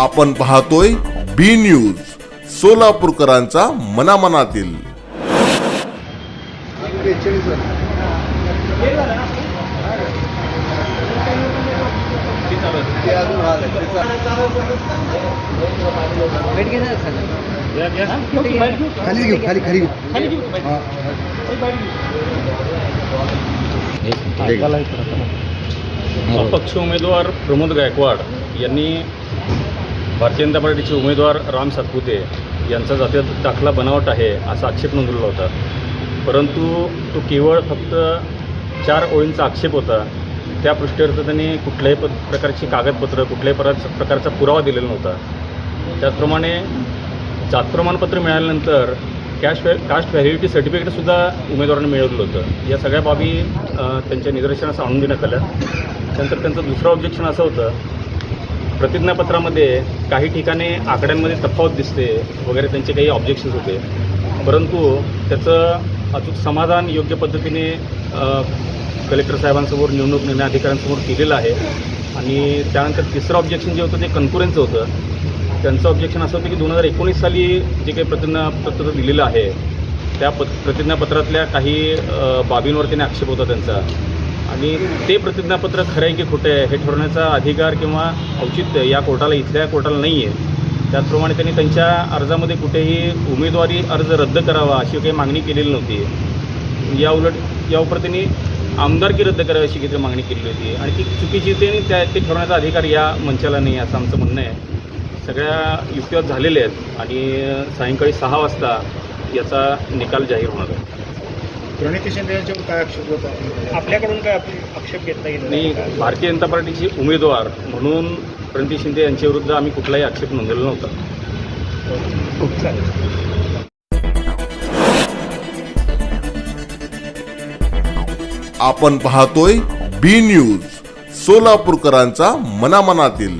आपण पाहतोय बी न्यूज सोलापूरकरांचा मनामनातील. खाली घेऊ खाली खाली घेऊ. हा. अपक्ष उमेदवार प्रमोद गायकवाड यांनी भारतीय जनता पार्टीचे उमेदवार राम सातपुते यांचा जातीय दाखला बनावट आहे असा आक्षेप नोंदवला होता. परंतु तो केवळ फक्त चार ओळींचा आक्षेप होता. त्या पृष्ठीवर त्यांनी कुठल्याही प प्रकारची कागदपत्र कुठल्याही प्रकारचा प्रकारचा पुरावा दिलेला नव्हता. त्याचप्रमाणे जात प्रमाणपत्र मिळाल्यानंतर कॅश व्हॅ कास्ट व्हॅलिडिटी सर्टिफिकेटसुद्धा उमेदवारांना मिळवलं होतं. या सगळ्या बाबी त्यांच्या निदर्शनास आणून देण्यात आल्या. त्यानंतर त्यांचं दुसरं ऑब्जेक्शन असं होतं प्रतिज्ञापत्रामध्ये काही ठिकाणी आकड्यांमध्ये तफावत दिसते वगैरे त्यांचे काही ऑब्जेक्शन्स होते. परंतु त्याचं अचूक समाधान योग्य पद्धतीने कलेक्टर साहेबांसमोर निवडणूक निर्णय अधिकाऱ्यांसमोर केलेलं आहे. आणि त्यानंतर तिसरं ऑब्जेक्शन जे होतं ते कन्क्युरन्सचं होतं. त्यांचं ऑब्जेक्शन असं होतं की दोन हजार एकोणीस साली जे काही प्रतिज्ञापत्र दिलेलं आहे त्या प प्रतिज्ञापत्रातल्या काही बाबींवर त्यांनी आक्षेप होता त्यांचा. आणि ते प्रतिज्ञापत्र खरं आहे की खोटं आहे हे ठरवण्याचा अधिकार किंवा औचित्य या कोर्टाला इथल्या कोर्टाला नाही आहे त्याचप्रमाणे त्यांनी त्यांच्या अर्जामध्ये कुठेही उमेदवारी अर्ज रद्द करावा अशी काही मागणी केलेली नव्हती. या उलट यावर त्यांनी आमदारकी रद्द करावी अशी काहीतरी मागणी केलेली होती. आणि ती चुकीची ते त्या ते ठरवण्याचा अधिकार या मंचाला नाही असं आमचं म्हणणं आहे. सगळ्या युक्तिवाद झालेले आहेत आणि सायंकाळी सहा वाजता याचा निकाल जाहीर होणार आहे. प्रणिती शिंदे यांच्यावर काय आक्षेप होता आपल्याकडून काय आक्षेप घेतला गेला आणि भारतीय जनता पार्टीचे उमेदवार म्हणून प्रणिती शिंदे यांच्याविरुद्ध आम्ही कुठलाही आक्षेप नोंदवलेला नव्हता. आपण पाहतोय बी न्यूज सोलापूरकरांचा मनामनातील.